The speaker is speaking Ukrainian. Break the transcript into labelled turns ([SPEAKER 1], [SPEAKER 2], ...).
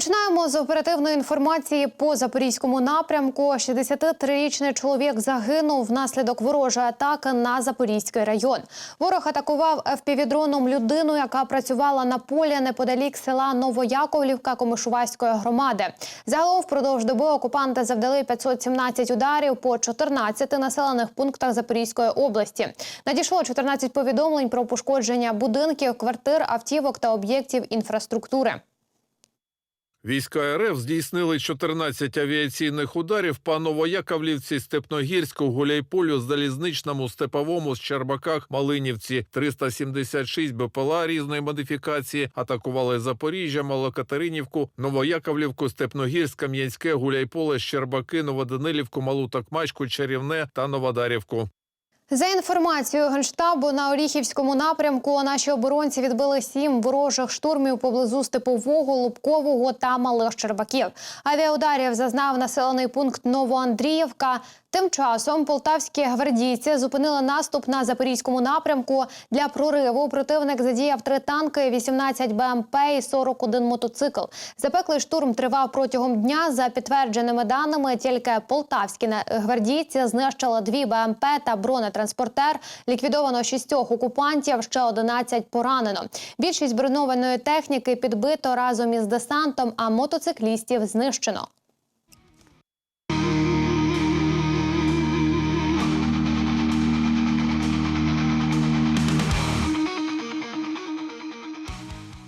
[SPEAKER 1] Починаємо з оперативної інформації по запорізькому напрямку. 63-річний чоловік загинув внаслідок ворожої атаки на Запорізький район. Ворог атакував FPV-дроном людину, яка працювала на полі неподалік села Новояковлівка Комишувацької громади. Загалом впродовж доби окупанти завдали 517 ударів по 14 населених пунктах Запорізької області. Надійшло 14 повідомлень про пошкодження будинків, квартир, автівок та об'єктів інфраструктури.
[SPEAKER 2] Війська РФ здійснили 14 авіаційних ударів по Новояковлівці, Степногірську, Гуляйполю, Залізничному, Степовому, Щербаках, Малинівці. 376 БПЛА різної модифікації атакували Запоріжжя, Малокатеринівку, Новояковлівку, Степногірськ, Кам'янське, Гуляйполе, Щербаки, Новоданилівку, Малу Токмачку, Чарівне та Новодарівку.
[SPEAKER 1] За інформацією генштабу на Оріхівському напрямку наші оборонці відбили сім ворожих штурмів поблизу Степового, Лубкового та Малих Щербаків. Авіаударів зазнав населений пункт Новоандріївка. Тим часом полтавські гвардійці зупинили наступ на запорізькому напрямку. Для прориву противник задіяв три танки, 18 БМП і 41 мотоцикл. Запеклий штурм тривав протягом дня. За підтвердженими даними, тільки полтавські гвардійці знищили дві БМП та бронетранспортер. Ліквідовано шістьох окупантів, ще 11 поранено. Більшість броньованої техніки підбито разом із десантом, а мотоциклістів знищено.